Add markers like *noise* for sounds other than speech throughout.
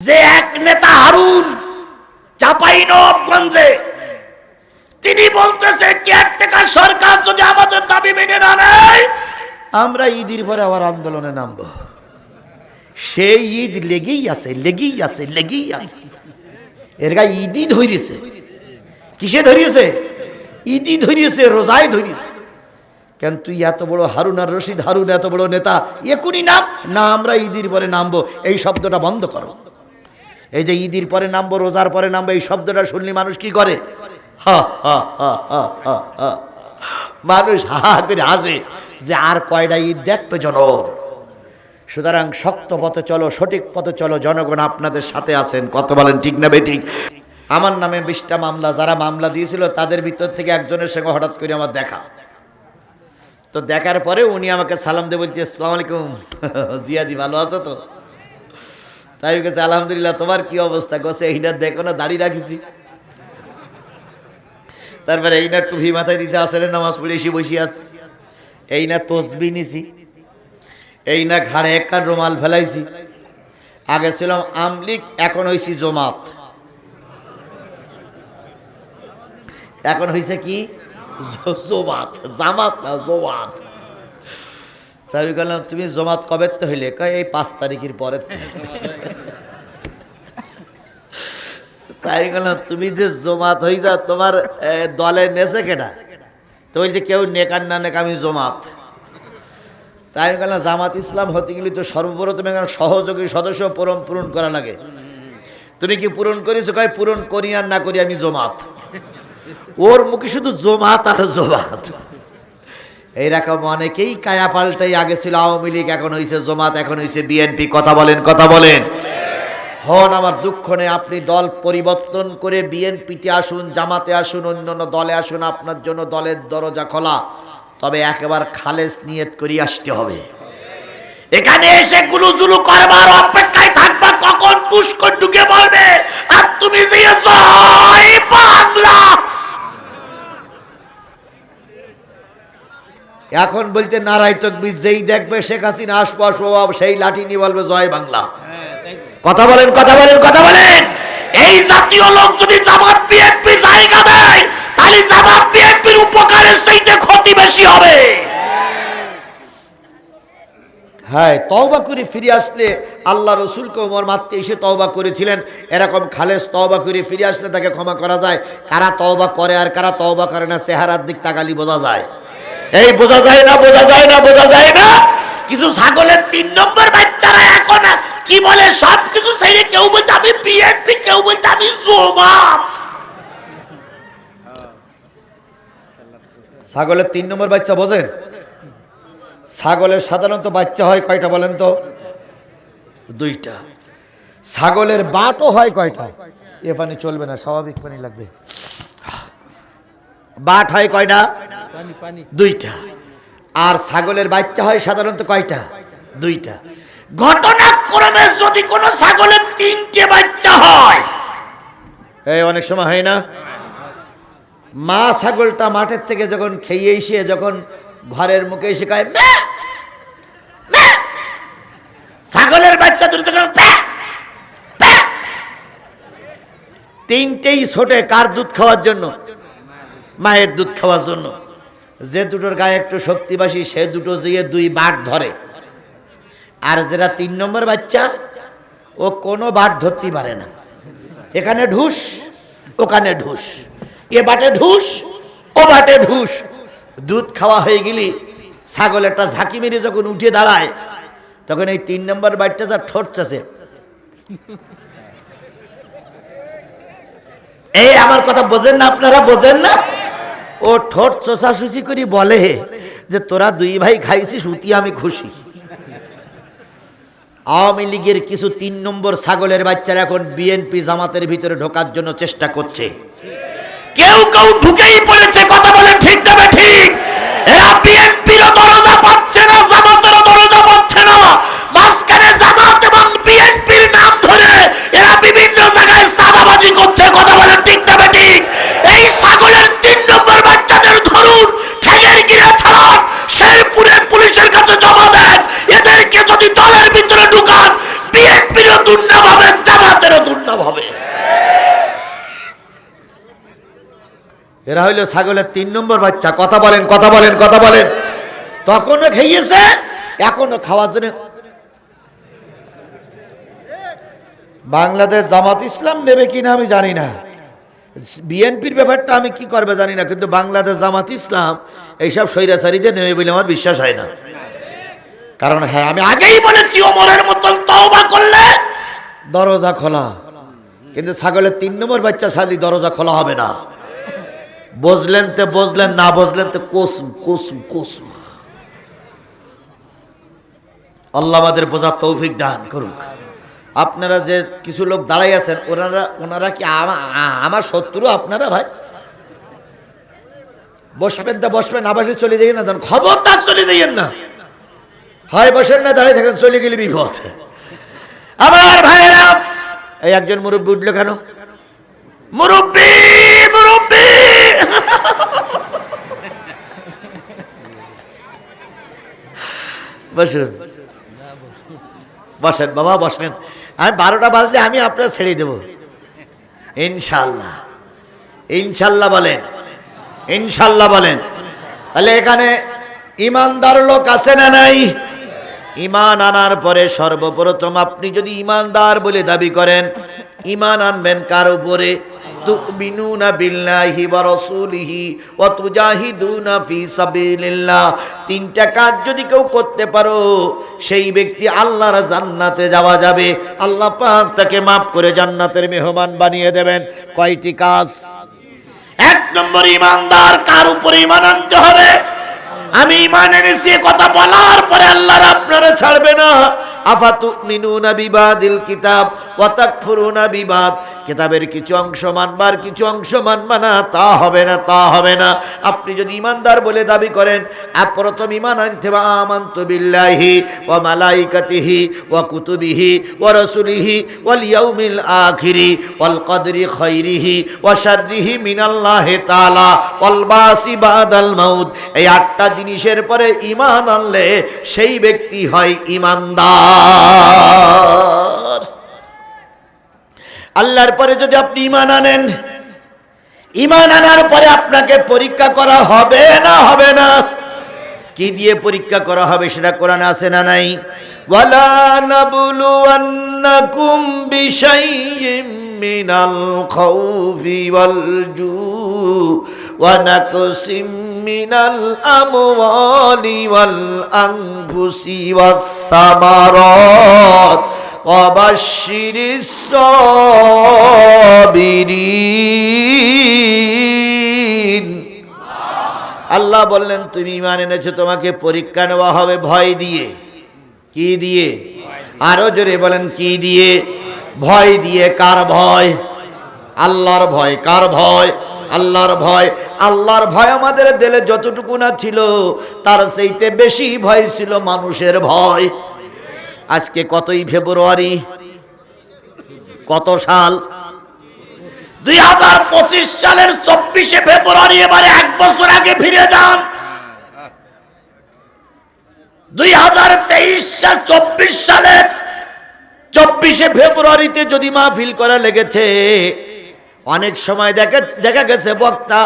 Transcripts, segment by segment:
যে এক নেতা হারুন চাপাই নবগঞ্জে তিনি বলতেছে কেয়ারটেকার সরকার যদি আমাদের দাবি মেনে না নেয়, আমরা ঈদের পরে আবার আন্দোলনে নামবো। সেই ঈদ লেগেই আছে লেগেই আছে লেগেই আছে। এর গায়ে ঈদই ধরিয়েছে। কিসে ধরিয়েছে? ঈদই ধরিয়েছে রোজায় ধরিয়েছে। কেন তুই এত বড় হারুন আর রশিদ হারুন, এত বড় নেতা একুনি নাম? না, আমরা ঈদের পরে নামবো। এই শব্দটা বন্ধ করো। এই যে ঈদের পরে নামবো, রোজার পরে নামবো, এই শব্দটা শুনলে মানুষ কি করে। মানুষ হা করে হাসে যে আর কয়টা ঈদ দেখবে জনর সুতরাং শক্ত পথে চলো, সঠিক পথে চলো, জনগণ আপনাদের সাথে আছেন। কত বলেন ঠিক না বেঠিক আমার নামে বিশটা মামলা, যারা মামলা দিয়েছিল, তাদের ভিতর থেকে একজনের সঙ্গে হঠাৎ করে আমার দেখা। তো দেখার পরে উনি আমাকে সালাম দিয়ে বলছে আসসালামু আলাইকুম। *laughs* জিয়াদি, ভালো আছো তো? তাই কাছে আলহামদুলিল্লাহ, তোমার কি অবস্থা? গোছে এইটা দেখো না, দাড়ি রাখিছি। তারপরে এই না টুপি মাথায় দিছে আসলে নামাজ পড়ে এসে বসে আছে। এই না তসবি নিছি। এই না ঘাড়ে একটা রুমাল ফেলাইছি। আগে ছিলাম আমলিক, এখন হয়েছি জমাত। এখন হয়েছে কি? জমাত জামাত না জমাত তাই আমি বললাম তুমি জমাত কবে তো হইলে? কয়, এই পাঁচ তারিখের পরে তাই বললাম, তুমি যে জমাত হয়ে যাও, তোমার দলে নেছে কেটা তো বলছে, কেউ নেকার না নেক, আমি জমাত। তাই আমি বললাম, জামাত ইসলাম হতে গেলে তো সর্বপ্রথম এখানে সহযোগী সদস্য পূরণ পূরণ করা লাগে। তুমি কি পূরণ করেছ? কয়, পূরণ করি আর না করি, আমি জমাত। ওর মুখে শুধু জমাত আর জমাত। এইরকম অনেকেই কায়া পাল্টাই আগে ছিল আওয়ামী লীগ, এখন হয়েছে জমাত, এখন হয়েছে বিএনপি। কথা বলেন কথা বলেন। হন, আমার দুঃখ নেই, আপনি দল পরিবর্তন করে বিএনপিতে আসুন, জামাতে আসুন অন্য অন্য দলে আসুন, আপনার জন্য দলের দরজা খোলা। তবে একেবার খালেস নিয়ত করি আসতে হবে। এখানে এসে গুলুজুলু করবার অপেক্ষায় থাকবা, কখন পুষ্কর ঢুকে বলবে, আর তুমি যে জয় বাংলা এখন বলতে নারাই তকবি যেই দেখবে শেখ হাসিনা আসব আসব সেই লাঠি নিয়ে বলবে জয় বাংলা। কথা বলেন কথা বলেন কথা বলেন! এই জাতীয় লোক যদি জামাত বিএনপি জায়গা দেয় তাহলে জামাত বিএনপির উপকারের সেইটা ক্ষতি বেশি হবে। হ্যাঁ তওবা করে ফিরে আসলে আল্লাহ রসুলকে ওমর মারতে এসে তওবা করেছিলেন। এরকম খালেস তওবা করে ফিরে আসলে তাকে ক্ষমা করা যায়। কারা তওবা করে আর কারা তওবা করে না চেহারার দিক তাকালি বোঝা যায়। এই বোঝা যায় না বোঝা যায় না বোঝা যায় না? কিছু ছাগলের তিন নম্বর বাচ্চারা এখন কি বলে সব কিছু ছেড়ে কেউ বলতে আমি বিএনপি কেউ বলতে আমি জমাত ছাগলের তিন নম্বর বাচ্চা বোঝেন? ছাগলের সাধারণত বাচ্চা হয় কয়টা বলেন তো? দুইটা। ছাগলের বাটও হয় কয়টা? এ পানি চলবে না স্বাভাবিক পানি লাগবে। বাট হয় কয়টা? দুইটা। আর ছাগলের বাচ্চা হয় সাধারণত কয়টা? দুইটা। ঘটনাক্রমে যদি কোনো ছাগলের তিনটে বাচ্চা হয় এই অনেক সময় হয় না? মা ছাগলটা মাঠের থেকে যখন খেয়ে এসে যখন ঘরের মুখে এসে কয়। ছাগলের বাচ্চা দুটো। তিনটেই ছোটে কার দুধ খাওয়ার জন্য? মায়ের দুধ খাওয়ার জন্য। যে দুটোর গায়ে একটু শক্তিবাসী সে দুটো যেয়ে দুই বাট ধরে। আর যেটা তিন নম্বর বাচ্চা, ও কোনো বাট ধরতে পারে না। এখানে ঢুস, ওখানে ঢুস। এ বাটে ঢুস, ও বাটে ঢুস। দুধ খাওয়া হয়ে গেলি, ছাগল একটা ঝাঁকি মেরে যখন উঠে দাঁড়ায়, তখন এই তিন নম্বর বাটটা যা ঠোঁট চাষে এই আমার কথা বোঝেন না, আপনারা বোঝেন না? ও ঠোঁট চোষাশুচি করি বলে যে তোরা দুই ভাই খাইছিস, উতি আমি খুশি। আওয়ামী লীগের কিছু তিন নম্বর ছাগলের বাচ্চারা এখন বিএনপি জামাতের ভিতরে ঢোকার জন্য চেষ্টা করছে। কেউ কেউ ঢুকেই পড়েছে, কথা বলে ঠিক না ঠিক। এরা বিএনপির দরজা হইল ছাগলের তিন নম্বর বাচ্চা। কথা বলেন কথা বলেন কথা বলেন। তখনও খেয়েছে এখনও খাওয়ার জন্য। বাংলাদেশ জামাত ইসলাম নেবে কিনা আমি জানি না। বিএনপির ব্যাপারটা আমি কি করবে জানি না, কিন্তু বাংলাদেশ জামাত ইসলাম এইসব স্বৈরাচারীদের নেবে বলে আমার বিশ্বাস হয় না। কারণ হ্যাঁ আমি আগেই বলেছি, ওমরের মতন তওবা করলে দরজা খোলা। কিন্তু ছাগলের তিন নম্বর বাচ্চা সাদি দরজা খোলা হবে না। বুঝলেন তো বুঝলেন না বুঝলেন তো কসু কসু কসু আল্লাহ আমাদের বোঝার তৌফিক দান করুক। আপনারা যে কিছু লোক দাঁড়াই আছেন, ওনারা ওনারা কি আমার শত্রু আপনারা ভাই? বসবেন তা বসবেন আবাসে চলে যাইয়েন না, তখন খবরদার চলে যাইয়েন না। হয় বসেন না দাঁড়িয়ে থাকেন, চলে গেলে বিপদ। আবার ভাইয়েরা, এই একজন মুরব্বী উঠল কেন? মুরব্বী! *laughs* বসুন। বসেন বাবা, বসেন। আমি বারোটা বাজলে আমি আপনার ছেড়ে দেব। ইনশাল্লাহ ইনশাল্লাহ বলেন। ইনশাল্লাহ বলেন। তাহলে এখানে ইমানদার লোক আছে না নাই? ইমান আনার পরে সর্বপ্রথম আপনি যদি ইমানদার বলে দাবি করেন, ইমান আনবেন কার উপরে? বিল্লাহি ওয়া রাসূলিহি ওয়া তুজাহিদুনা ফি সাবিলিল্লাহ। তিনটা কাজ যদি কেউ করতে পারো, সেই ব্যক্তি আল্লাহর জান্নাতে যাওয়া যাবে। আল্লাহ পাক তাকে মাফ করে জান্নাতের মেহমান বানিয়ে দেবেন। কয়টি কাজ? এক নম্বর ইমানদার কার উপরে ইমান আনতে হবে? আমি ইমান এনেছি কথা বলার পরে আল্লাহর আপনারা ছাড়বে না। আফাতু মিনুনা বিবাদিল কিতাব ওয়া তাকফুরুনা বিবাদ। কিতাবের কিছু অংশ মানবার, কিছু অংশ মানবা না, তা হবে না, তা হবে না। আপনি যদি ইমানদার বলে দাবি করেন প্রথম ইমান আনতে বা আমান্তু বিল্লাহি ওয়া মালাইকাতিহি ওয়া কুতুবিহি ওয়া রাসূলিহি ওয়াল ইয়াউমিল আখিরি ওয়াল কদরি খাইরিহি ওয়া শাররিহি মিনাল্লাহি তাআলা ওয়াল বাসি বাদাল মাউত। এই আটটা জিনিসের পরে ইমান আনলে সেই ব্যক্তি হয় ইমানদার। আল্লাহর। পরে যদি আপনি ইমান আনেন, ইমান আনার পরে আপনাকে পরীক্ষা করা হবে না হবে না। কি দিয়ে পরীক্ষা করা হবে সেটা কোরআন আছে না নাই? ওয়ালা নাবলুয়ান্নাকুম বিশাইয়্যিম মিনাল খাউফি ওয়াল জু ওয়া নাকসিম মিনাল আমওয়ালি ওয়াল আনফুসি ওয়াস সামারাত وبشر الصابرين আল্লাহ বললেন তুমি ইমান এনেছো তোমাকে পরীক্ষা নেওয়া হবে ভয় দিয়ে কি দিয়ে আরো জোরে বলেন কি দিয়ে ভয় দিয়ে কার ভয়? আল্লাহর ভয় কার ভয়? আল্লাহর ভয় আল্লাহর ভয় আমাদের দিলে যতটুকু না ছিল, তার সেইতে বেশি ভয় ছিল মানুষের ভয়। আজকে কতই ফেব্রুয়ারি? কত সাল? দুই হাজার পঁচিশ সালের চব্বিশে ফেব্রুয়ারি, এবারে এক বছর আগে ফিরে যান। দুই হাজার তেইশ সাল, চব্বিশ সালের চব্বিশে ফেব্রুয়ারিতে যদি মাহফিল করা লেগেছে অনেক সময় দেখা দেখা গেছে, বক্তা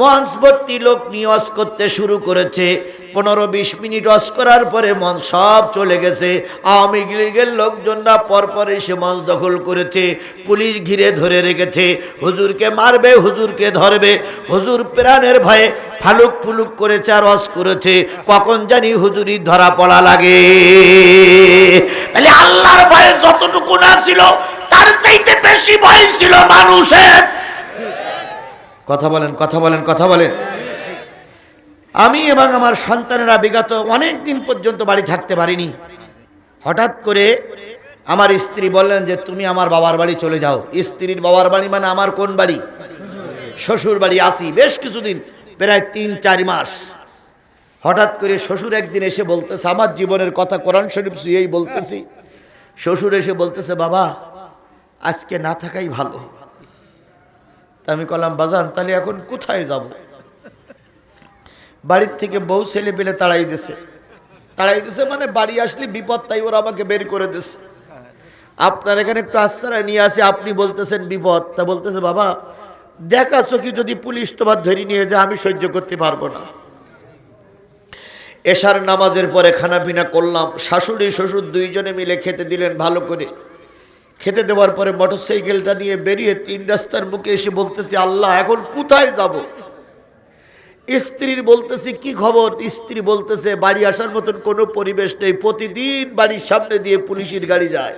মঞ্চ ভর্তি লোক নিয়ে অস করতে শুরু করেছে। পনেরো বিশ মিনিট অস করার পরে মঞ্চ সব চলে গেছে। আওয়ামী লীগের লোকজনরা পরপর এসে মঞ্চ দখল করেছে। পুলিশ ঘিরে ধরে রেখেছে। হুজুরকে মারবে, হুজুরকে ধরবে। হুজুর প্রাণের ভয়ে ফালুক ফুলুক করেছে আর অস করেছে। কখন জানি হুজুরি ধরা পড়া লাগে। তাহলে আল্লাহর ভয়ে যতটুকু না ছিল তার চাইতে বেশি ভয় ছিল মানুষের। কথা বলেন কথা বলেন কথা বলেন। আমি এবং আমার সন্তানেরা বিগত অনেক দিন পর্যন্ত বাড়ি থাকতে পারিনি। হঠাৎ করে আমার স্ত্রী বললেন যে, তুমি আমার বাবার বাড়ি চলে যাও। স্ত্রীর বাবার বাড়ি মানে আমার কোন বাড়ি? শ্বশুর বাড়ি আসি বেশ কিছুদিন, প্রায় তিন, চার মাস। হঠাৎ করে শ্বশুর একদিন এসে বলতেছে, আমার জীবনের কথা কোরআন শরীফ শুয়েই বলতেছি। শ্বশুর এসে বলতেছে, বাবা আজকে না থাকাই ভালো। তা আমি কলাম, বাজান, তাহলে এখন কোথায় যাব? বাড়ির থেকে বউ ছেলে পেলে তাড়াই দিছে। তাড়াই দিছে মানে বাড়ি আসলে বিপদ, তাই ওরা আমাকে বের করে দিছে। আপনার এখানে একটু আশ্রয় নিয়ে আসে, আপনি বলতেছেন বিপদ। তা বলতেছে, বাবা, দেখা চোখি যদি পুলিশ তোমার ধরে নিয়ে যায়, আমি সহ্য করতে পারব না। এশার নামাজের পরে খানা পিনা করলাম। শাশুড়ি, শ্বশুর দুইজনে মিলে খেতে দিলেন ভালো করে। খেতে দেওয়ার পরে মোটরসাইকেলটা নিয়ে বেরিয়ে তিন রাস্তার মুখে এসে বলতেছি, আল্লাহ, এখন কোথায় যাব? স্ত্রীর বলতেছি, কি খবর? স্ত্রী বলতেছে, বাড়ি আসার মতন কোনো পরিবেশ নেই। প্রতিদিন বাড়ির সামনে দিয়ে পুলিশের গাড়ি যায়।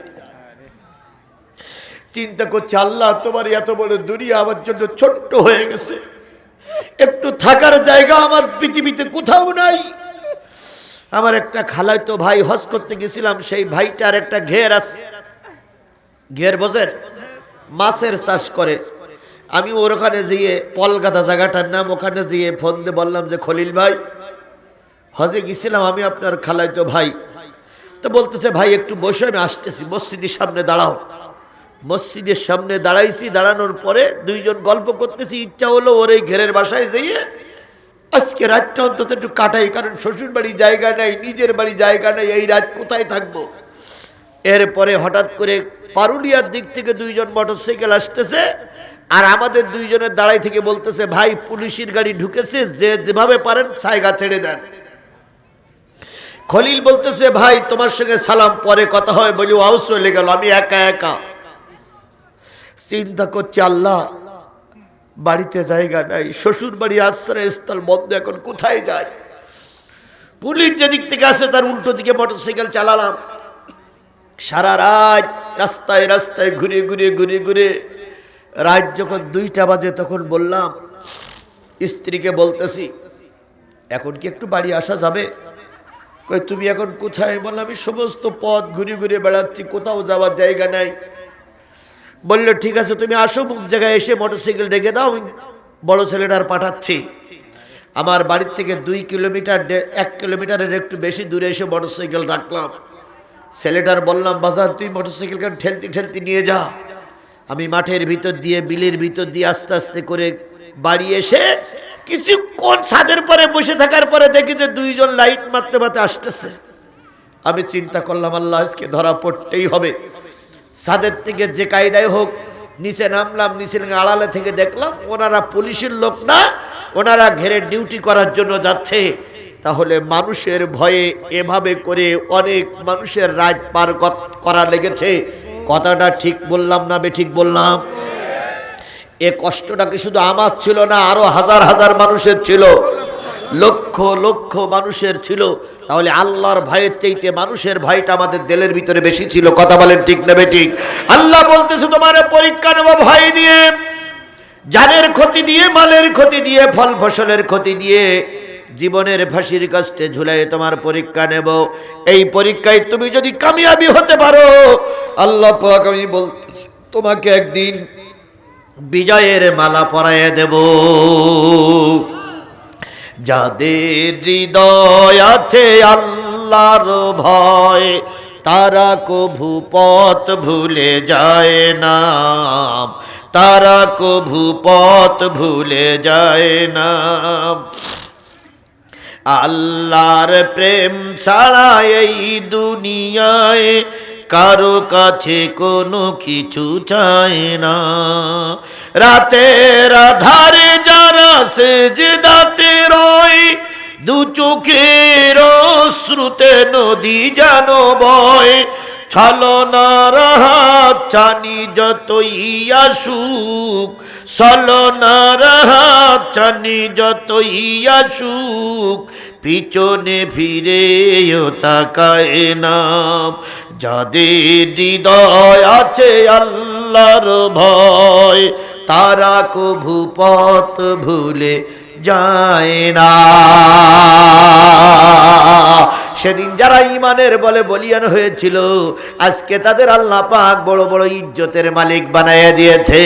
চিন্তা করছে, আল্লাহ, তোমার এত বড় দুনিয়া আমার জন্য ছোট্ট হয়ে গেছে। একটু থাকার জায়গা আমার পৃথিবীতে কোথাও নাই। আমার একটা খালাই তো ভাই হজ করতে গেছিলাম, সেই ভাইটার একটা ঘের আছে। ঘের বোঝেন মাছের চাষ করে। আমি ওর ওখানে যেয়ে পলগাদা জায়গাটার নাম ওখানে যেয়ে ফোন দিয়ে বললাম যে, খলিল ভাই, হজে গেছিলাম আমি আপনার খালাই তো ভাই। তো বলতেছে, ভাই, একটু বসে, আমি আসতেছি। মসজিদের সামনে দাঁড়াও। মসজিদের সামনে দাঁড়াইছি, দাঁড়ানোর পরে দুইজন গল্প করতেছি। ইচ্ছা হলো ওর এই ঘেরের বাসায় যেয়ে আজকে রাতটা অন্তত একটু কাটাই, কারণ শ্বশুর বাড়ি জায়গা নাই, নিজের বাড়ি জায়গা নাই, এই রাত কোথায় থাকব? এরপরে হঠাৎ করে পারুলিয়ার দিক থেকে দুইজন মোটরসাইকেল আসতেছে, আর আমাদের দুইজনের দাঁড়াই থেকে বলতেছে, ভাই, পুলিশের গাড়ি ঢুকেছে, যে যেভাবে পারেন জায়গা ছেড়ে দেন। খলিল বলতেছে, ভাই, তোমার সঙ্গে সালাম, পরে কথা হয়। বলি আও চলে গেল, আমি একা একা। চিন্তা করছি, আল্লাহ, বাড়িতে জায়গা নাই শ্বশুর বাড়ি আশ্রয়স্থল বন্ধ, এখন কোথায় যায়? পুলিশ যেদিক থেকে আসে, তার উল্টো দিকে মোটরসাইকেল চালালাম। সারা রাত রাস্তায় রাস্তায় ঘুরে ঘুরে ঘুরে ঘুরে রাত যখন দুইটা বাজে তখন বললাম, স্ত্রীকে বলতেছি, এখন কি একটু বাড়ি আসা যাবে? কই তুমি এখন কোথায়? বললাম, আমি সমস্ত পথ ঘুরে ঘুরে বেড়াচ্ছি, কোথাও যাওয়ার জায়গা নাই। বলল, ঠিক আছে, তুমি আসো, মুখ জায়গায় এসে মোটরসাইকেল ডেকে দাও বড় ছেলেটার পাঠাচ্ছি। আমার বাড়ির থেকে দুই কিলোমিটার এক কিলোমিটারের একটু বেশি দূরে এসে মোটরসাইকেল রাখলাম। ছেলেটার বললাম, বাজার, তুই মোটরসাইকেল কেন ঠেলতে ঠেলতে নিয়ে যা? আমি মাঠের ভিতর দিয়ে, বিলের ভিতর দিয়ে আস্তে আস্তে করে বাড়ি এসে কিছুক্ষণ ছাদের পরে বসে থাকার পরে দেখি যে দুইজন লাইট মারতে মারতে আসতেছে। আমি চিন্তা করলাম, আল্লাহ, আজকে ধরা পড়তেই হবে। ছাদের থেকে যে কায়দায় হোক, নিচে নামলাম নিচে আড়ালে থেকে দেখলাম, ওনারা পুলিশের লোক না, ওনারা ঘেরে ডিউটি করার জন্য যাচ্ছে। তাহলে মানুষের ভয়ে এভাবে করে অনেক মানুষের রাজ পার করা লেগেছে। কথাটা ঠিক বললাম না বে ঠিক বললাম? এ কষ্টটা কি শুধু আমার ছিল না, আরও হাজার হাজার মানুষের ছিল? লক্ষ লক্ষ মানুষের ছিল। তাহলে আল্লাহর ভয়ের চাইতে মানুষের ভয়টা আমাদের দেলের ভিতরে বেশি ছিল। কথা বলেন ঠিক নেবে ঠিক? আল্লাহ বলতেছে, তোমার পরীক্ষা নেব ভয় দিয়ে। জানের ক্ষতি দিয়ে, মালের ক্ষতি দিয়ে, ফল ফসলের ক্ষতি দিয়ে জীবনের ফাঁসির কাস্টে ঝুলাই তোমার পরীক্ষা নেব। এই পরীক্ষায় তুমি যদি কামিয়াবি হতে পারো, আল্লাহ আমি বলতেছি, তোমাকে একদিন বিজয়ের মালা পরাইয়ে দেব। যাদের হৃদয় আছে আল্লাহর ভয়, তারা কভু পথ ভুলে যায় না। তারা কভু পথ ভুলে যায় না। আল্লাহর প্রেম ছাড়া এই দুনিয়ায় কারও কাছে কোনো কিছু চায় না। রাতের আধারে যারা সেজদাতে রয়, দু চোখের শ্রুতে নদী জানো বয় ছলনার চানি যতই আসুক। ছলনার চানি যতই আসুক। পিছনে ফিরেও তাকায় না। যাদের হৃদয় আছে আল্লাহর ভয়, তারা কভু পথ ভুলে যায় না। সেদিন যারা ইমানের বলে বলিয়ান হয়েছিল, আজকে তাদের আল্লাহ পাক বড় বড় ইজ্জতের মালিক বানাইয়া দিয়েছে।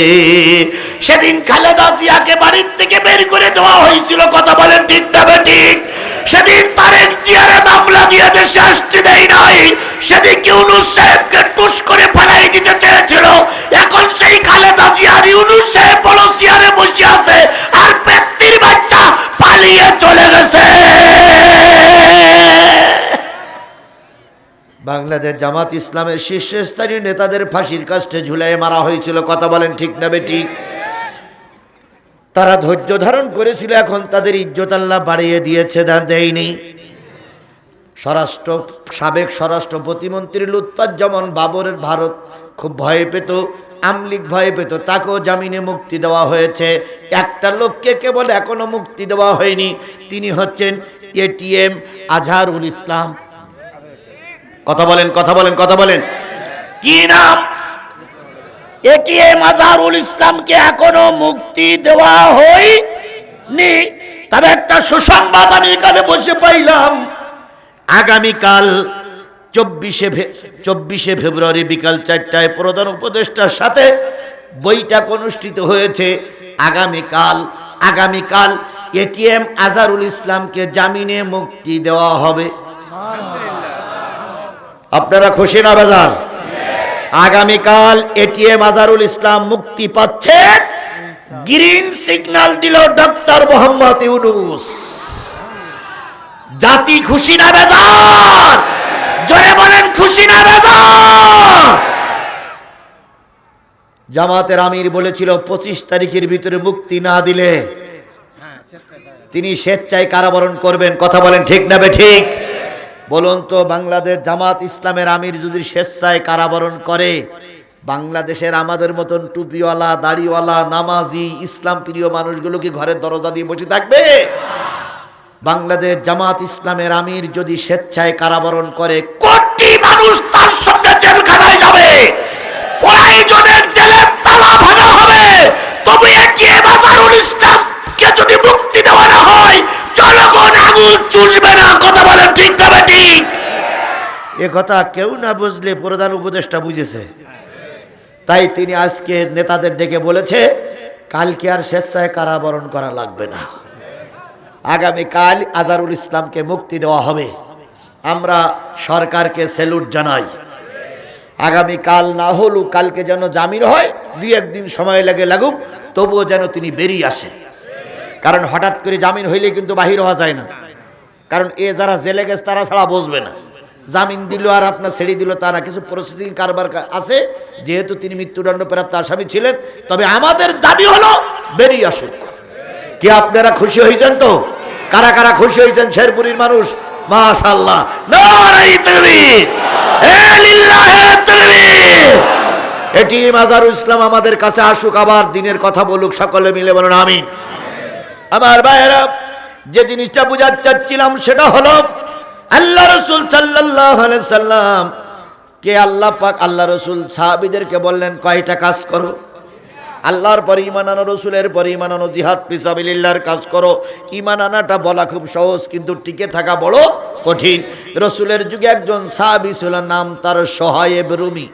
সেদিন খালেদা জিয়াকে বাড়ির থেকে বের করে দেওয়া হয়েছিল, কথা বলেন ঠিক না ঠিক? সেদিন তারেক জিয়ারে মামলা দিয়ে দেশে আসতে দেয় নাই। সেদিন ইউনুস সাহেবকে টুস করে ফেলাই দিতে চেয়েছিল। এখন সেই খালেদা জিয়ার ইউনুস সাহেব বড় চেয়ারে বসে আছে আর ব্যক্তির বাচ্চা পালিয়ে চলে গেছে। বাংলাদেশ জামাত ইসলামের শীর্ষস্থানীয় নেতাদের ফাঁসির কাস্টে ঝুলাই মারা হয়েছিল। কথা বলেন ঠিক না বেটি? তারা ধৈর্য ধারণ করেছিল, এখন তাদের ইজ্জত আল্লাহ বাড়িয়ে দিয়েছে না দেয়নি। স্বরাষ্ট্র, সাবেক স্বরাষ্ট্র প্রতিমন্ত্রী লুৎপাজ্জামান বাবরের ভারত খুব ভয় পেত, আমলিক ভয় পেত, তাকেও জামিনে মুক্তি দেওয়া হয়েছে। একটা লোককে কেবল এখনও মুক্তি দেওয়া হয়নি, তিনি হচ্ছেন এটিএম আজহারুল ইসলাম। কথা বলেন কথা বলেন কথা বলেন। কি নাম? এটিএম আজহারুল ইসলামকে এখনও মুক্তি দেওয়া হয়নি। তবে একটা সুসংবাদ আমি এখানে বসে পাইলাম। আগামীকাল চব্বিশে চব্বিশে ফেব্রুয়ারি বিকাল চারটায় প্রধান উপদেষ্টার সাথে বৈঠক অনুষ্ঠিত হয়েছে। আগামীকাল আগামীকাল এটিএম আজারুল ইসলামকে জামিনে মুক্তি দেওয়া হবে। আপনারা খুশি না, বাজার? আগামীকাল এটিএম আজারুল ইসলাম মুক্তি পাচ্ছে। গ্রিন সিগন্যাল দিল ডক্টর মোহাম্মদ ইউনুস। জাতি খুশি না, বেজার? জোরে বলেন, খুশি না, বেজার? জামাতের আমির বলেছিল, পঁচিশ তারিখের ভিতরে মুক্তি না দিলে তিনি স্বেচ্ছায় কারাবরণ করবেন। কথা বলেন ঠিক না বে ঠিক? বলুন তো, বাংলাদেশ জামাত ইসলামের আমির যদি স্বেচ্ছায় কারাবরণ করে, বাংলাদেশের আমাদের মতন টুপিওয়ালা, দাড়িওয়ালা, নামাজি, ইসলাম প্রিয় মানুষগুলো কি ঘরের দরজা দিয়ে বসে থাকবে? বাংলাদেশ জামাত ইসলামের আমির যদি স্বেচ্ছায় কারাবরণ করে, কোটি মানুষ তার সঙ্গে জেলখানায় যাবে। প্রয়োজনের জেলের তালা ভাঙা হবে। তবে এটিএ বাজারুল ইসলামকে যদি মুক্তি দেওয়া না হয়, জনগণ আগুন চুষবে এ কথা কেউ না বুঝলে প্রধান উপদেষ্টা বুঝেছে। তাই তিনি আজকে নেতাদের ডেকে বলেছে, কালকে আর স্বেচ্ছায় কারাবরণ করা লাগবে না। আগামীকাল আজারুল ইসলামকে মুক্তি দেওয়া হবে। আমরা সরকারকে সেলুট জানাই। আগামীকাল না হলু, কালকে যেন জামিন হয়, দুই একদিন সময় লাগে লাগুক, তবুও যেন তিনি বেরিয়ে আসে। কারণ হঠাৎ করে জামিন হইলে কিন্তু বাহির হওয়া যায় না। কারণ এ যারা জেলে গেছে, তারা ছাড়া বসবে না। জামিন দিল আর আপনার ছেড়ে দিল তারা কিছু প্রসেসিং কারবার আছে? যেহেতু তিনি মৃত্যুদণ্ড প্রাপ্ত আসামি ছিলেন, তবে আমাদের দাবি হলো বেরিয়ে আসুক। কি আপনারা খুশি হয়েছেন তো? কারা কারা খুশি হয়েছেন শেরপুরীর মানুষ এটি মাজারুল ইসলাম আমাদের কাছে আসুক, আবার দিনের কথা বলুক, সকলে মিলে বলুন, আমিন। আমার ভাইয়েরা যে জিনিসটা বুঝাতে চাচ্ছিলাম, সেটা হলো আল্লাহ রসুল সাল্লাম কে আল্লাহ পাক আল্লাহ রসুল সাহাবিদেরকে বললেন কয়টা কাজ করো? আল্লাহর পরে ইমান আনো রসুলের পরে ইমান আনো জিহাদ পিসাবিল্লার কাজ করো। ইমান আনাটা বলা খুব সহজ কিন্তু টিকে থাকা বড় কঠিন। রসুলের যুগে একজন সাহাবি ছিল নাম তার সহায়েব রুমি।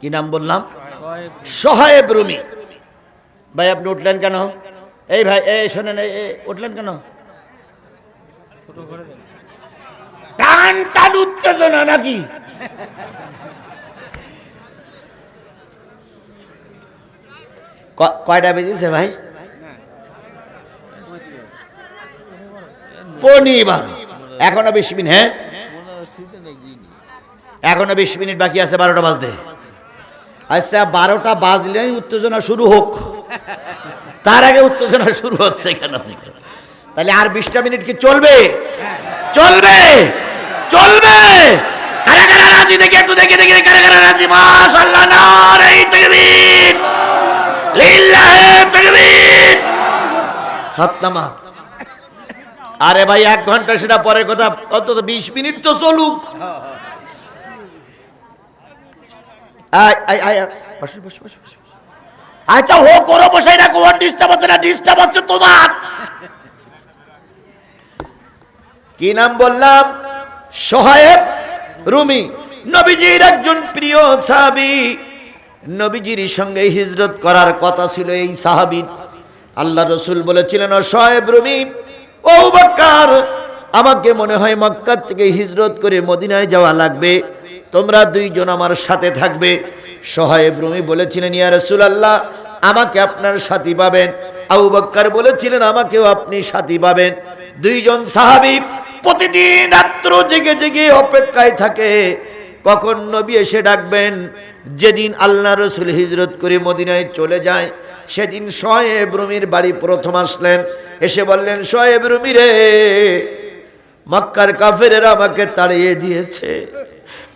কি নাম বললাম? সহায়েব রুমি। ভাই আপনি উঠলেন কেন? এই ভাই এই শোনেন এই, উঠলেন কেন? টান টান উত্তেজনা নাকি? কয়টা বেজেছে ভাই? পনিবার এখনও বিশ মিনিট হ্যাঁ? এখনও বিশ মিনিট বাকি আছে, বারোটা বাজতে। আচ্ছা বারোটা বাজলে উত্তেজনা শুরু হোক। তার আগে উত্তেজনা শুরু হচ্ছে কেন? তাহলে আর বিশটা মিনিট কি চলবে? চলবে! চলবে! কারা কারা রাজি? দেখে একটু, দেখে দেখে, কারা কারা রাজি? মাশাআল্লাহ নারে তাকবীর! লিল্লাহে তাকবীর! হাত আরে ভাই, এক ঘণ্টা সেটা পরের কথা, অন্তত বিশ মিনিট তো চলুক। আচ্ছা হো করো বসাই কোয়ার ডিস্টার্ব হচ্ছে না ডিস্টার্ব হচ্ছে তোমার। কি নাম বললাম? সোহায়েব রুমি। নবীজির একজন প্রিয় সাহাবি। নবীজির সঙ্গে হিজরত করার কথা ছিল এই সাহাবি। আল্লাহ রসুল বলেছিলেন, ও সোহেব রুমি, ও বাক্কার, আমাকে মনে হয় মক্কার থেকে হিজরত করে মদিনায় যাওয়া লাগবে। তোমরা দুইজন আমার সাথে থাকবে। সোহায়েব রুমি বলেছিলেন, ইয়া রসুল আল্লাহ আমাকে আপনার সাথী পাবেন। আবু বক্কর বলেছিলেন, আমাকেও আপনি সাথী পাবেন। দুইজন সাহাবি প্রতিদিন রাত্র জেগে জেগে অপেক্ষায় থাকে। কখন নবী এসে ডাকবেন? যেদিন আল্লাহ রসুল হিজরত করে মদিনায় চলে যায়, সেদিন শোয়েব রুমির বাড়ি প্রথম আসলেন। এসে বললেন শোয়েব রুমি রে, মক্কার কাফেরেরা আমাকে তাড়িয়ে দিয়েছে।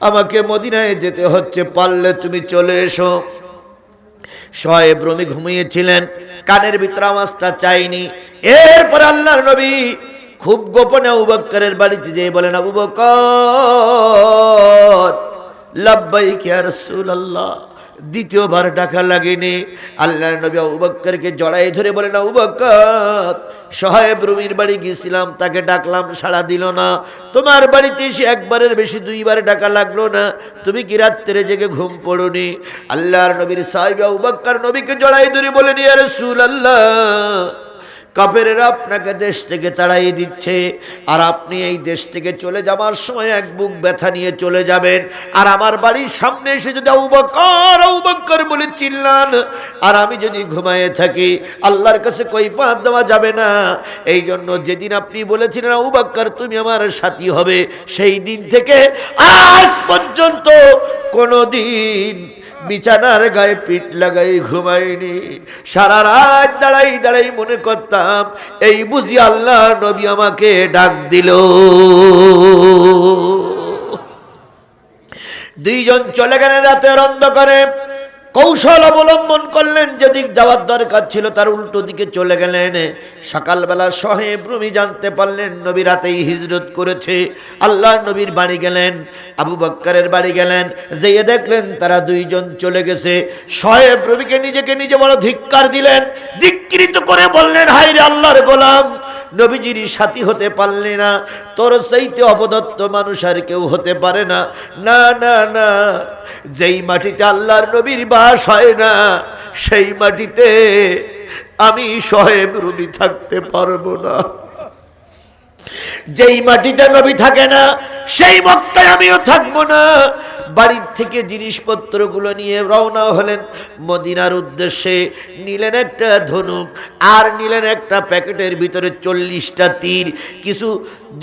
আমাকে মদিনায় যেতে হচ্ছে, পারলে তুমি চলে এসো। শোয়েব রুমি ঘুমিয়েছিলেন, কানের ভিতরে আওয়াজটা চাইনি। এরপর আল্লাহর নবী খুব গোপনে আবু বাড়িতে যেয়ে বলেন, আবু বকর লাব্বাইক ইয়া রাসূলুল্লাহ, দ্বিতীয়বার ডাকা লাগেনি। আল্লাহর নবী আবু বক্করকে জড়াই ধরে বলেন, আবু বকর সাহেব রুমির বাড়ি গিয়েছিলাম, তাকে ডাকলাম, সাড়া দিল না। তোমার বাড়িতে এসে একবারের বেশি দুইবার ডাকা লাগল না। তুমি কি রাত্রে জেগে ঘুম পড়নি? আল্লাহর নবীর সাহেব আবু নবীকে জড়াই ধরে বলেন, ইয়া রাসূলুল্লাহ কাফেরেরা আপনাকে দেশ থেকে তাড়াইয়ে দিচ্ছে। আর আপনি এই দেশ থেকে চলে যাবার সময় এক বুক ব্যথা নিয়ে চলে যাবেন। আর আমার বাড়ির সামনে এসে যদি উবকর উবকর বলে চিল্লান, আর আমি যদি ঘুমায়ে থাকি, আল্লাহর কাছে কৈফাত দেওয়া যাবে না। এই জন্য যেদিন আপনি বলেছিলেন উবাক্কর তুমি আমার সাথী হবে, সেই দিন থেকে আজ পর্যন্ত কোনো দিন বিছানার গায়ে পিঠ লাগাই ঘুমাইনি। সারা রাত দাঁড়াই দাঁড়াই মনে করতাম, এই বুঝি আল্লাহ নবী আমাকে ডাক দিল। দুইজন চলে গেলেন রাতের অন্ধকারে। কৌশল অবলম্বন করলেন, যেদিক যাওয়ার দরকার ছিল তার উল্টো দিকে চলে গেলেন। সকালবেলা সহেব রুমি জানতে পারলেন, নবী রাতেই হিজরত করেছে। আল্লাহ নবীর বাড়ি গেলেন, আবু বক্করের বাড়ি গেলেন, যেয়ে দেখলেন তারা দুইজন চলে গেছে। সহেব রবিকে নিজেকে নিজে বড় ধিক্কার দিলেন, ধিক্কৃত করে বললেন হাইরে আল্লাহর গোলাম, নবীজির সাথী হতে পারলে না, তোর সেইতে অবদত্ত মানুষ আর কেউ হতে পারে না। না না না, যেই মাটিতে আল্লাহর নবীর বাস হয় না, সেই মাটিতে আমি সহেব রুবি থাকতে পারব না। যেই মাটিতে নবী থাকে না, সেই মক্তায় আমিও থাকব না বাড়ির থেকে জিনিসপত্রগুলো নিয়ে রওনা হলেন। মদিনার উদ্দেশ্যে নিলেন একটা ধনুক আর নিলেন একটা প্যাকেটের ভিতরে চল্লিশটা তীর। কিছু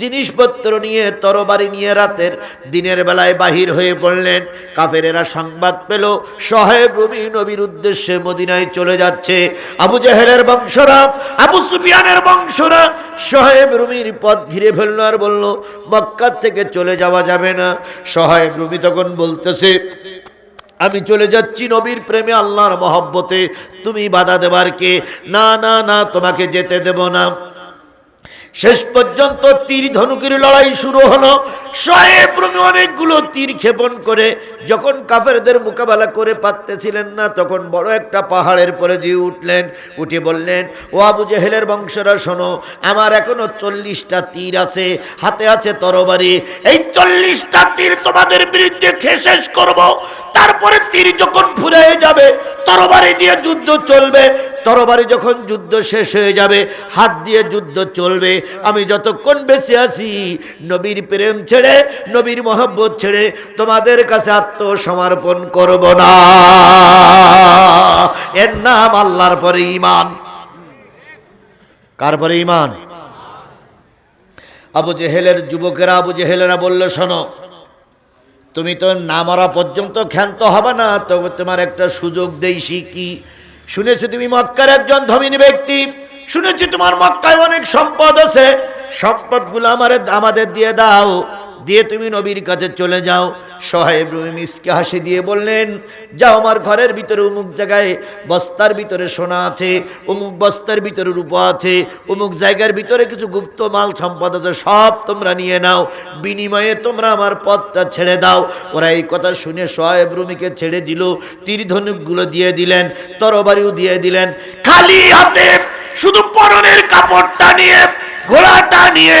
জিনিসপত্র নিয়ে, তরবারি নিয়ে রাতের দিনের বেলায় বাহির হয়ে পড়লেন। কাফেরেরা সংবাদ পেল, সহেব রবি নবীর উদ্দেশ্যে মদিনায় চলে যাচ্ছে। আবু জাহেলের বংশরা আবু সুফিয়ানের বংশরা সহেব রুমির পথ ঘিরে ফেলল আর বলল মক্কার থেকে চলে যাওয়া যাবে না। সহেব রুমি তখন বলতেছে, আমি চলে যাচ্ছি নবীর প্রেমে আল্লাহর মহব্বতে। তুমি বাধা দেবার কে? না না না, তোমাকে যেতে দেব না। শেষ পর্যন্ত তীর ধনুকের লড়াই শুরু হলো। শয়েব অনেকগুলো তীর ক্ষেপণ করে যখন কাফেরদের মোকাবেলা করে পারতেছিলেন না, তখন বড় একটা পাহাড়ের পরে দিয়ে উঠলেন, উঠে বললেন, ও আবু জেহেলের বংশরা, শোনো, আমার এখনও চল্লিশটা তীর আছে, হাতে আছে তরবারি। এই চল্লিশটা তীর তোমাদের বিরুদ্ধে খেয়ে শেষ করব। তারপরে তীর যখন ফুরে যাবে, তরবারি দিয়ে যুদ্ধ চলবে। তরবারি যখন যুদ্ধ শেষ হয়ে যাবে, হাত দিয়ে যুদ্ধ চলবে। আমি যতক্ষণ বেঁচে আছি, নবীর প্রেম ছেড়ে, নবীর মহব্বত ছেড়ে তোমাদের কাছে আত্মসমর্পণ করব না। এর নাম আল্লাহর পরে ইমান কার পরে ইমান আবু জেহেলের যুবকেরা, আবু জেহেলেরা বলল, শোনো, তুমি তো না মরা পর্যন্ত ক্ষান্ত হবে না, তবে তোমার একটা সুযোগ দেই কি শুনেছি তুমি মক্কার একজন ধমিনী ব্যক্তি। শুনেছি তোমার মক্কায় অনেক সম্পদ আছে। সম্পদগুলো আমার আমাদের দিয়ে দাও। দিয়ে তুমি নবীর কাছে চলে যাও। সোহেব মিসকে হাসি দিয়ে বললেন, যাও আমার ঘরের ভিতরে, অমুক জায়গায় বস্তার ভিতরে সোনা আছে, অমুক বস্তার ভিতরে রূপ আছে, অমুক জায়গার ভিতরে কিছু গুপ্ত মাল সম্পদ আছে, সব তোমরা নিয়ে নাও। বিনিময়ে তোমরা আমার পথটা ছেড়ে দাও। ওরা এই কথা শুনে সোহেব রুমিকে ছেড়ে দিল, তীর ধনুকগুলো দিয়ে দিলেন, তরবারিও দিয়ে দিলেন। খালি হাতে শুধু পরনের কাপড়টা নিয়ে, ঘোড়াটা নিয়ে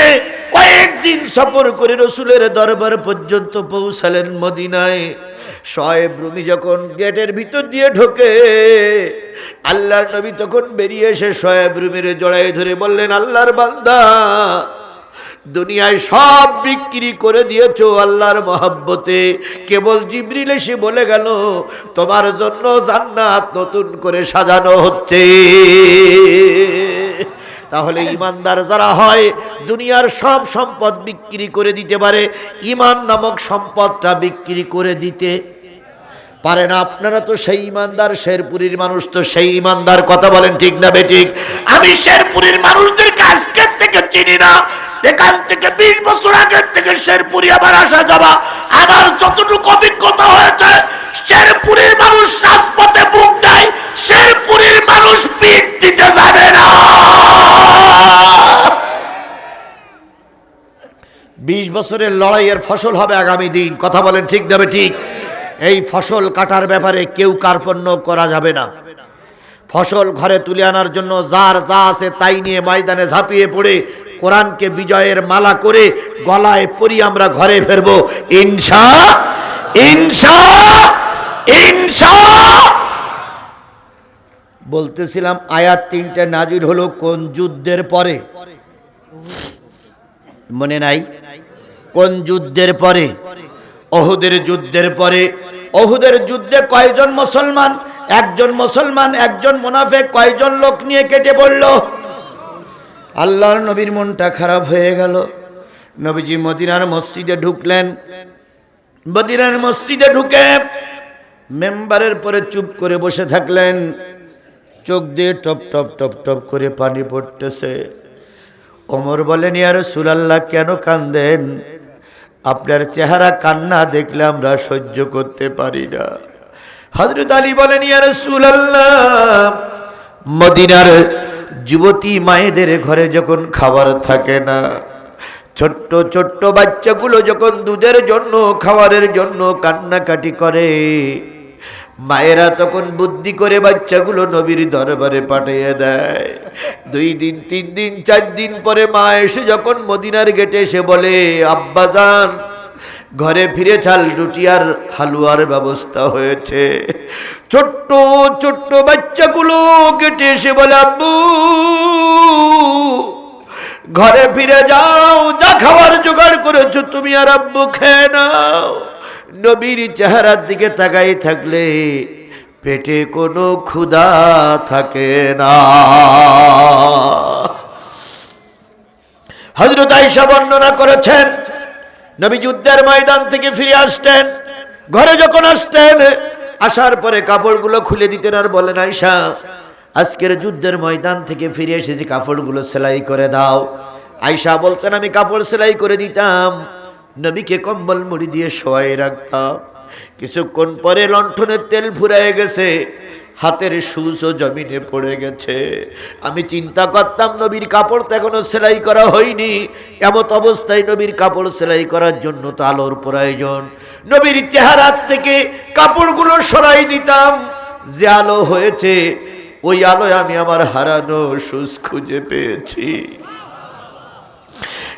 কয়েকদিন সফর করে রসুলের দরবার পর্যন্ত পৌঁছালেন মদিনায়। শয়েব রুমি যখন গেটের ভিতর দিয়ে ঢোকে, আল্লাহর নবী তখন বেরিয়ে এসে শয়েব রুমির জড়াই ধরে বললেন, আল্লাহর বান্দা, দুনিয়ায় সব বিক্রি করে দিয়েছ আল্লাহর মহাব্বতে। কেবল জিবরিল এসে বলে গেল, তোমার জন্য জান্নাত নতুন করে সাজানো হচ্ছে। তাহলে ইমানদার যারা হয়, দুনিয়ার সব সম্পদ বিক্রি করে দিতে পারে। ইমান নামক সম্পদটা বিক্রি করে দিতে পারে না। আপনারা তো সেই ইমানদার, শেরপুরীর মানুষ তো সেই ইমানদার, কথা বলেন ঠিক না বেঠিক আমি শেরপুরীর মানুষদের আজকের থেকে চিনি না। এখান থেকে বিশ বছর আগের থেকে শেরপুরি আবার আসা যাবা আমার যতটুকু অভিজ্ঞতা হয়েছে শেরপুরীর বছরের লড়াইয়ের ফসল হবে আগামী দিন। কথা বলেন ঠিক যাবে ঠিক? এই ফসল কাটার ব্যাপারে কেউ কার্পণ্য করা যাবে না। ফসল ঘরে তুলে আনার জন্য যার যা আছে তাই নিয়ে ময়দানে ঝাঁপিয়ে পড়ে, কোরআনকে বিজয়ের মালা করে গলায় পরি আমরা ঘরে ফেরবো। ইনসা ইনসা ইনসা বলতেছিলাম, আয়াত তিনটে নাজির হলো কোন যুদ্ধের পরে? মনে নাই? কোন যুদ্ধের পরে? অহুদের যুদ্ধের পরে। অহুদের যুদ্ধে কয়জন মুসলমান? একজন মুসলমান, একজন মুনাফে কয়জন লোক নিয়ে কেটে পড়ল? আল্লাহর নবীর মনটা খারাপ হয়ে গেল। নবীজি মদিনার মসজিদে ঢুকলেন। মদিনার মসজিদে ঢুকে মেম্বারের পরে চুপ করে বসে থাকলেন। চোখ দিয়ে টপ টপ টপ টপ করে পানি পড়তেছে। অমর বলেন ইয়ার সুলাল্লাহ কেন কান্দেন? আপনার চেহারা কান্না দেখলে আমরা সহ্য করতে পারি না। হজরত আলী বলেন ইয়ার সুলাল্লাহ মদিনার যুবতী মায়েদের ঘরে যখন খাবার থাকে না, ছোট্ট ছোট্ট বাচ্চাগুলো যখন দুধের জন্য, খাবারের জন্য কান্নাকাটি করে মায়েরা তখন বুদ্ধি করে বাচ্চাগুলো নবীর দরবারে পাঠিয়ে দেয়। দুই দিন, তিন দিন, চার দিন পরে মা এসে যখন মদিনার গেটে এসে বলে আব্বাজান ঘরে ফিরে চাল, রুটি আর হালুয়ার ব্যবস্থা হয়েছে। ছোট্ট ছোট্ট বাচ্চাগুলো গেটে এসে বলে, আব্বু, ঘরে ফিরে যাও, যা খাবার জোগাড় করেছ তুমি আর আব্বু খেয়ে নাও। নবীর চেহারার দিকে তাকাই থাকলে পেটে কোনো ক্ষুধা থাকে না। হজরত আইসা বর্ণনা করেছেন, নবী যুদ্ধের ময়দান থেকে ফিরে আসতেন, ঘরে যখন আসতেন, আসার পরে কাপড়গুলো খুলে দিতেন আর বলেন আইসা আজকের যুদ্ধের ময়দান থেকে ফিরে এসেছি কাপড়গুলো সেলাই করে দাও। আইসা বলতেন, আমি কাপড় সেলাই করে দিতাম। নবীকে কম্বল মুড়ি দিয়ে শোয়াই রাখতাম। কিছুক্ষণ পরে লণ্ঠনের তেল ফুরায় গেছে, হাতের সুজও জমিনে পড়ে গেছে। আমি চিন্তা করতাম, নবীর কাপড় তো এখনও সেলাই করা হয়নি। এমত অবস্থায় নবীর কাপড় সেলাই করার জন্য তো আলোর প্রয়োজন। নবীর চেহারার থেকে কাপড়গুলো সরাই দিতাম যে আলো হয়েছে, ওই আলোয় আমি আমার হারানো সুস খুঁজে পেয়েছি।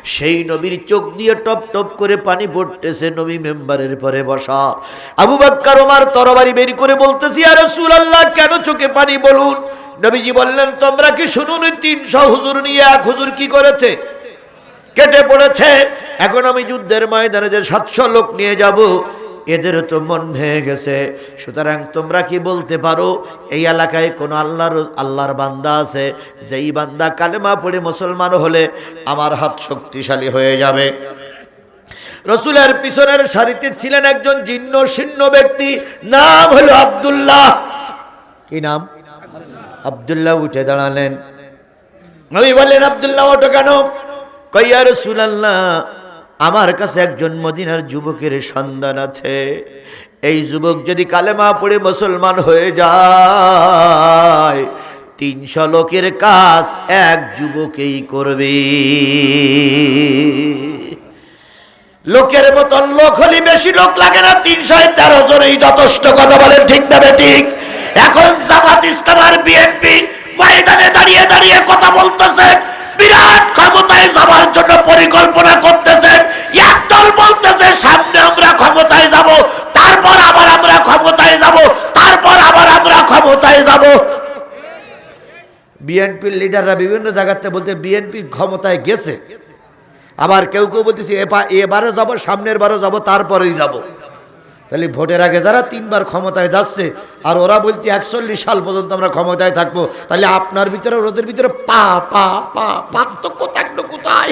সেই নবীর চোখ দিয়ে টপ টপ করে পানি পড়তেছে নবী মেম্বারের পরে বসা। আবু বাক্কার ওমার তরবারি বের করে বলতেছি আর আল্লাহ কেন চোখে পানি বলুন? নবীজি বললেন, তোমরা কি শুনুন তিনশো হুজুর নিয়ে এক হুজুর কি করেছে? কেটে পড়েছে। এখন আমি যুদ্ধের ময়দানে যে সাতশো লোক নিয়ে যাব এদেরও তো মন ভেঙে গেছে। সুতরাং তোমরা কি বলতে পারো, এই এলাকায় কোনো আল্লাহর আল্লাহর বান্দা আছে, যেই বান্দা কালেমা পড়ে মুসলমান হলে আমার হাত শক্তিশালী হয়ে যাবে। রসুলের পিছনের সারিতে ছিলেন একজন জীর্ণ শীর্ণ ব্যক্তি, নাম হলো আব্দুল্লাহ। কি নাম? আব্দুল্লাহ উঠে দাঁড়ালেন। নবী বললেন, আব্দুল্লাহ ওটো কেন? কইয়া রসুলাল্লাহ আমার কাছে একজন মদিনার যুবকের সন্ধান আছে। এই যুবক যদি কালেমা পড়ে মুসলমান হয়ে যায়, তিনশো লোকের কাজ এক যুবকেই করবে। লোকের মতন লোক হলে বেশি লোক লাগে না তিনশো তেরো জনেই যথেষ্ট কথা বলেন, ঠিক না ঠিক? এখন জামাত ইসলাম আর বিএনপি ময়দানে দাঁড়িয়ে দাঁড়িয়ে কথা বলতেছে। বিরাট ক্ষমতায় যাবার জন্য পরিকল্পনা করতেছে। একদল বলতেছে, সামনে আমরা ক্ষমতায় যাব, তারপর আবার আমরা ক্ষমতায় যাব, তারপর আবার আমরা ক্ষমতায় যাব। বিএনপির লিডাররা বিভিন্ন জায়গাতে বলতে, বিএনপি ক্ষমতায় গেছে। আবার কেউ কেউ বলতেছে, এবারে যাব, সামনের বারও যাব, তারপরেই যাব। তাহলে ভোটের আগে যারা তিনবার ক্ষমতায় যাচ্ছে, আর ওরা বলতে একচল্লিশ সাল পর্যন্ত আমরা ক্ষমতায় থাকব, তাহলে আপনার ভিতরে, ওদের ভিতরে পা পা পা, পার্থক্য থাকল কোথায়?